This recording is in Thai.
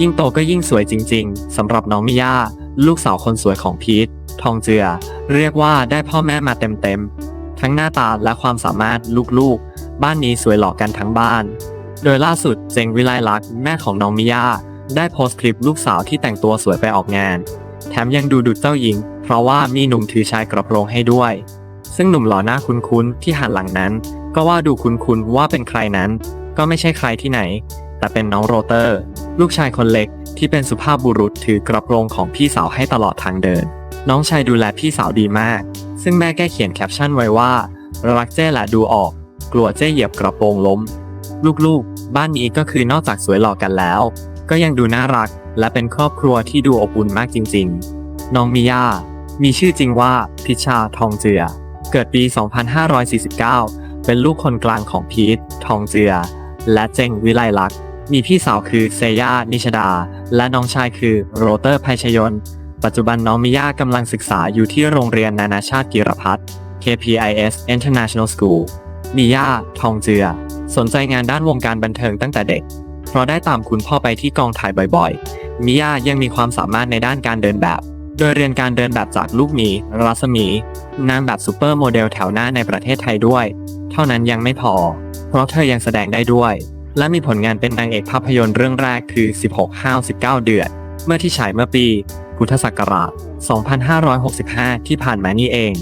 ยิ่งโตก็ยิ่งสวยจริงๆสำหรับน้องมิยาลูกสาวคนสวยของพีททองเจือ เรียกว่าได้พ่อแม่มาเต็มๆ ทั้งหน้าตาและความสามารถลูกๆ บ้านนี้สวยหล่อกันทั้งบ้าน โดยล่าสุดเจงวิไลลักษ์แม่ของน้องมิยาได้โพสต์คลิปลูกสาวที่แต่งตัวสวยไปออกงาน แถมยังดูดุจเจ้าหญิง เพราะว่ามีหนุ่มถือชายกระโปรงให้ด้วย ซึ่งหนุ่มหล่อหน้าคุ้นๆที่หันหลังนั้น ก็ว่าดูคุ้นๆว่าเป็นใครนั้น ก็ไม่ใช่ใครที่ไหน แต่เป็นน้องโรเตอร์ ลูกชายคนเล็กที่เป็นสุภาพบุรุษถือกระโปรงของพี่สาวให้ตลอดทางเดิน น้องชายดูแลพี่สาวดีมาก ซึ่งแม่แก้เขียนแคปชั่นไว้ว่า รักเจ้แหละดูออก กลัวเจ้เหยียบกระโปรงล้ม ลูกๆ บ้านนี้ก็คือนอกจากสวยหล่อกันแล้ว ก็ยังดูน่ารัก และเป็นครอบครัวที่ดูอบอุ่นมากจริง ๆ น้องมิยามีชื่อจริงว่าพิชาทองเจือ เกิดปี 2549 เป็นลูกคนกลางของพีททองเจือ และเจงวิไลลักษ์ มีพี่สาวคือเซย่านิชดา และน้องชายคือโรเตอร์ไพชยน ปัจจุบันน้องมิย่ากำลังศึกษาอยู่ที่โรงเรียนนานาชาติกิรพัฒน์ KPIS International School มิย่าทองเจือ สนใจงานด้านวงการบันเทิงตั้งแต่เด็ก เพราะได้ตามคุณพ่อไปที่กองถ่ายบ่อยๆ มิย่ายังมีความสามารถในด้านการเดินแบบ โดยเรียนการเดินแบบจากลูกมีรัศมี นางแบบซูเปอร์โมเดลแถวหน้าในประเทศไทยด้วย เท่านั้นยังไม่พอ เพราะเธอยังแสดงได้ด้วย และมีผลงานเป็นนางเอกภาพยนตร์เรื่องแรกคือ 16ห้าว19 เดือนเมื่อที่ฉายเมื่อปี พุทธศักราช 2565 ที่ผ่านมานี่เอง